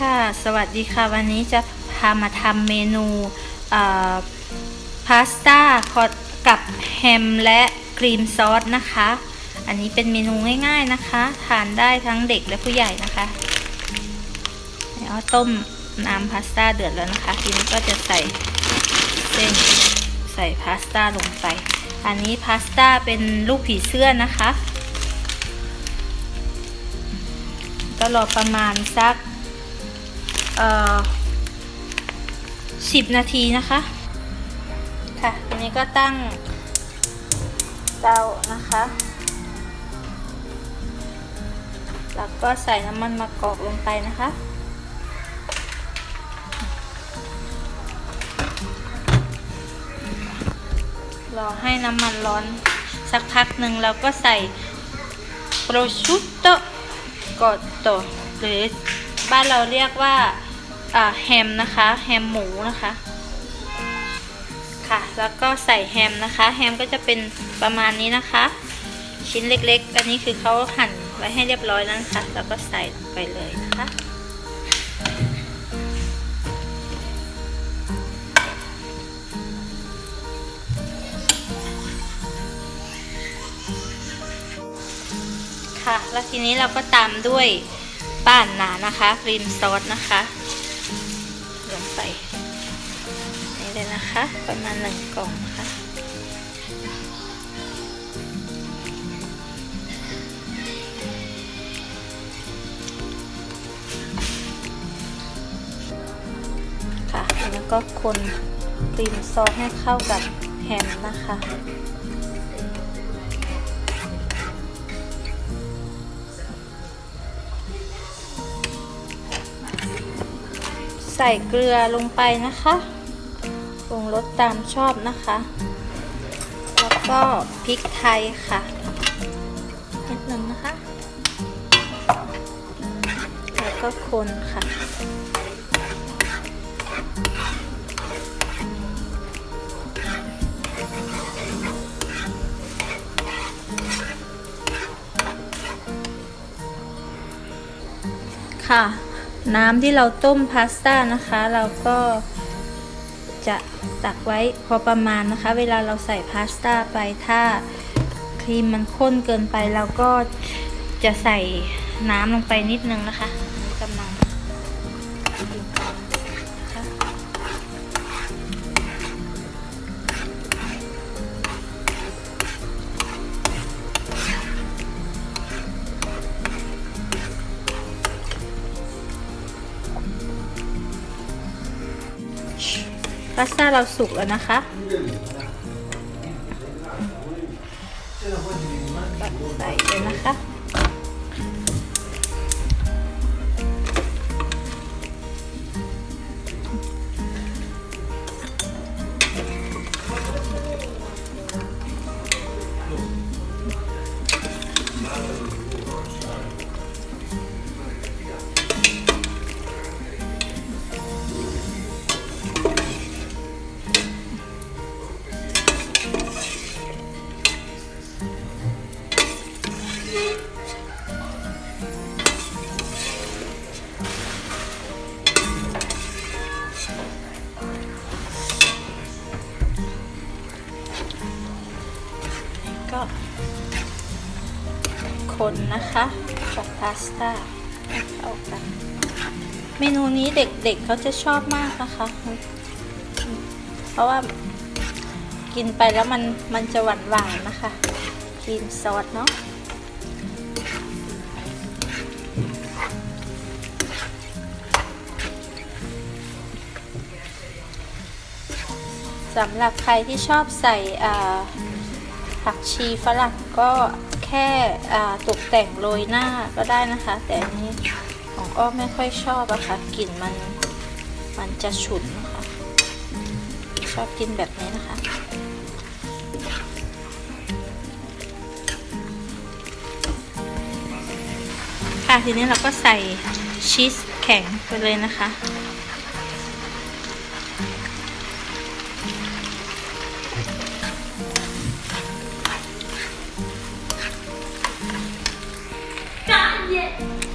ค่ะ สวัสดีค่ะ วันนี้จะพามาทำเมนูพาสต้ากับแฮมและครีมซอสนะคะ อันนี้เป็นเมนูง่ายๆนะคะ ทานได้ทั้งเด็กและผู้ใหญ่นะคะแล้วต้มน้ำพาสต้าเดือดแล้วนะคะ ทีนี้ก็จะใส่เส้นใส่พาสต้าลงไป อันนี้พาสต้าเป็นลูกผีเสื้อนะคะ ก็รอประมาณสัก เอ่อสิบนาทีนะคะ ค่ะทีนี้ก็ตั้งเตานะคะ แล้วก็ใส่น้ำมันมะกอกลงไปนะคะรอให้น้ำมันร้อนสักพักหนึ่งเราก็ใส่โปรชุตโตกอดโตหรือบ้านเราเรียกว่า แฮมนะคะแฮมหมูนะคะค่ะแล้วก็ใส่แฮมนะคะแฮมก็จะเป็นประมาณนี้นะคะ ชิ้นเล็กๆ อันนี้คือเขาหั่นไว้ให้เรียบร้อยแล้วนะคะแล้วก็ใส่ลงไปเลยนะคะค่ะแล้วทีนี้เราก็ตามด้วยป้านหนานะคะครีมซอสนะคะ ลงไปนี่เลยนะคะ ประมาณหนึ่งกล่องค่ะค่ะแล้วก็คนครีมซอสให้เข้ากับแฮมนะคะ ใส่เกลือลงไปนะคะปรุงรสตามชอบนะคะ แล้วก็พริกไทยค่ะนิดนึงนะคะ แล้วก็คนค่ะค่ะ น้ำที่เราต้มพาสต้านะคะ เราก็จะตักไว้พอประมาณนะคะ เวลาเราใส่พาสต้าไปถ้าครีมมันข้นเกินไปเราก็จะใส่น้ำลงไปนิดนึงนะคะกำลัง พาสต้าเราสุกแล้วนะคะ ใส่เลยนะคะ ก็คนนะคะกับพาสต้าให้เข้ากัน เมนูนี้เด็กๆเเขาจะชอบมากนะคะ เพราะว่ากินไปแล้วมันมันจะหวานหวานๆนะคะครีมซอสเนาะสำหรับใครที่ชอบใส่ ผักชีฝรั่งก็แค่ตกแต่งโรยหน้าก็ได้นะคะ แต่อันนี้ของอ้อไม่ค่อยชอบอะค่ะกลิ่นมันมันจะฉุนนะคะ ชอบกินแบบนี้นะคะค่ะทีนี้เราก็ใส่ชีสแข็งไปเลยนะคะ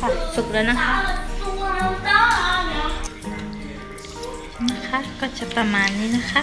ค่ะ สุกแล้วนะคะ นะคะ ก็จะประมาณนี้นะคะ